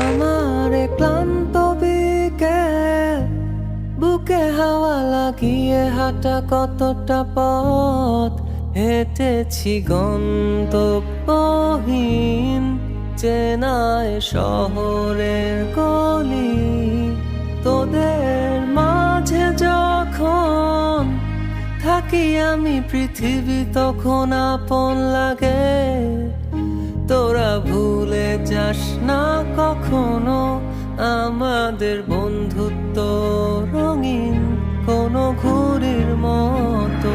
আমার ক্লান্ত বিকেল বুকে হাওয়া লাগিয়ে হাঁটা কতটা পথ? হেঁটেছি গন্তব্যহীন চেনায় শহরের গলি। থাকি আমি পৃথিবী, তখন আপন লাগে। তোরা ভুলে যাস না কখনো আমাদের বন্ধুত্ব, রঙিন কোনো ঘুরির মতো।